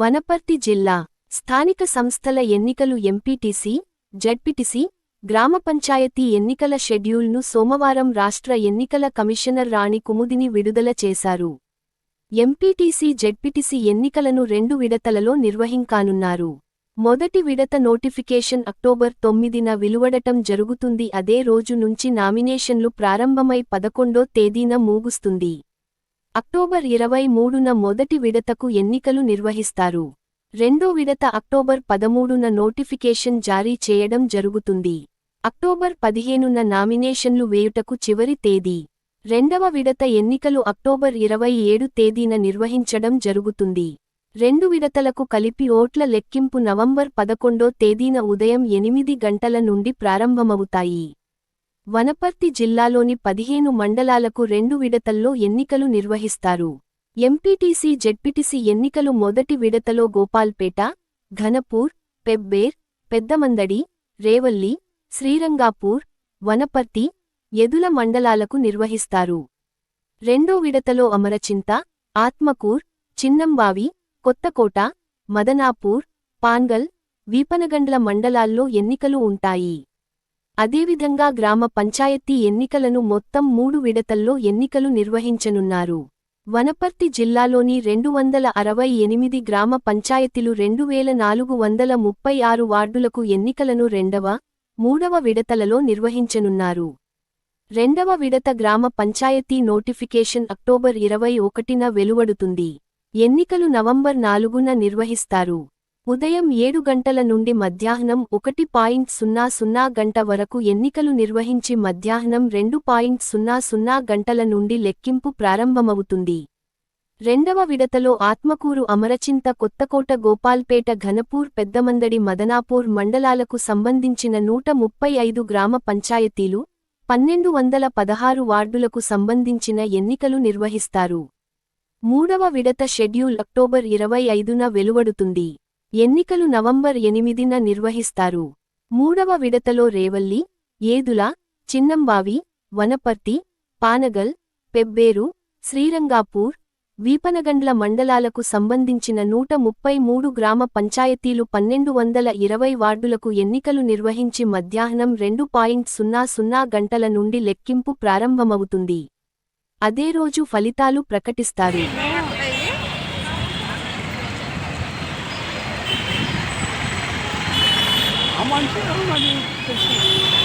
వనపర్తి జిల్లా స్థానిక సంస్థల ఎన్నికలు ఎంపీటీసీ జడ్పీటీసీ గ్రామ పంచాయతీ ఎన్నికల షెడ్యూల్ను సోమవారం రాష్ట్ర ఎన్నికల కమిషనర్ రాణి కుముదిని విడుదల చేశారు. ఎంపీటీసీ జెడ్పీటీసీ ఎన్నికలను రెండు విడతలలో నిర్వహింకానున్నారు మొదటి విడత నోటిఫికేషన్ అక్టోబర్ తొమ్మిదిన వెలువడటం జరుగుతుంది. అదే రోజు నుంచి నామినేషన్లు ప్రారంభమై పదకొండో తేదీన మూగుస్తుంది. అక్టోబర్ ఇరవై మూడున మొదటి విడతకు ఎన్నికలు నిర్వహిస్తారు. రెండో విడత అక్టోబర్ పదమూడున నోటిఫికేషన్ జారీ చేయడం జరుగుతుంది. అక్టోబర్ పదిహేనున నామినేషన్లు వేయుటకు చివరి తేదీ. రెండవ విడత ఎన్నికలు అక్టోబర్ ఇరవై ఏడు తేదీన నిర్వహించడం జరుగుతుంది. రెండు విడతలకు కలిపి ఓట్ల లెక్కింపు నవంబర్ పదకొండో తేదీన ఉదయం ఎనిమిది గంటల నుండి ప్రారంభమవుతాయి. వనపర్తి జిల్లాలోని పదిహేను మండలాలకు రెండు విడతల్లో ఎన్నికలు నిర్వహిస్తారు. ఎంపీటీసీ జెడ్పీటీసీ ఎన్నికలు మొదటి విడతలో గోపాల్పేట ఘనపూర్ పెబ్బేర్ పెద్దమందడి రేవల్లి శ్రీరంగాపూర్ వనపర్తి ఎదుల మండలాలకు నిర్వహిస్తారు. రెండో విడతలో అమరచింత ఆత్మకూర్ చిన్నంబావి కొత్తకోట మదనాపూర్ పాన్గల్ వీపనగండ్ల మండలాల్లో ఎన్నికలు ఉంటాయి. అదేవిధంగా గ్రామ పంచాయతీ ఎన్నికలను మొత్తం మూడు విడతల్లో ఎన్నికలు నిర్వహించనున్నారు. వనపర్తి జిల్లాలోని రెండు వందల అరవై ఎనిమిది గ్రామ పంచాయతీలు రెండు వేల నాలుగు వందల ముప్పై ఆరు వార్డులకు ఎన్నికలను రెండవ మూడవ విడతలలో నిర్వహించనున్నారు. రెండవ విడత గ్రామ పంచాయతీ నోటిఫికేషన్ అక్టోబర్ ఇరవై ఒకటిన వెలువడుతుంది. ఎన్నికలు నవంబర్ నాలుగున నిర్వహిస్తారు. ఉదయం ఏడు గంటల నుండి మధ్యాహ్నం ఒకటి పాయింట్ సున్నా సున్నా గంట వరకు ఎన్నికలు నిర్వహించి మధ్యాహ్నం రెండు పాయింట్ సున్నా సున్నా గంటల నుండి లెక్కింపు ప్రారంభమవుతుంది. రెండవ విడతలో ఆత్మకూరు అమరచింత కొత్తకోట గోపాల్పేట ఘనపూర్ పెద్దమందడి మదనాపూర్ మండలాలకు సంబంధించిన నూట ముప్పై ఐదు గ్రామ పంచాయతీలు పన్నెండు వందల పదహారు వార్డులకు సంబంధించిన ఎన్నికలు నిర్వహిస్తారు. మూడవ విడత షెడ్యూల్ అక్టోబర్ ఇరవై ఐదున వెలువడుతుంది. ఎన్నికలు నవంబర్ ఎనిమిదిన నిర్వహిస్తారు. మూడవ విడతలో రేవల్లి ఏదుల చిన్నంబావి వనపర్తి పానగల్ పెబ్బేరు శ్రీరంగాపూర్ వీపనగండ్ల మండలాలకు సంబంధించిన నూట ముప్పై మూడు గ్రామ పంచాయతీలు పన్నెండు వందల ఇరవై వార్డులకు ఎన్నికలు నిర్వహించి మధ్యాహ్నం రెండు పాయింట్ సున్నా సున్నా గంటల నుండి లెక్కింపు ప్రారంభమవుతుంది. అదే రోజు ఫలితాలు ప్రకటిస్తారు. 完全를응 하.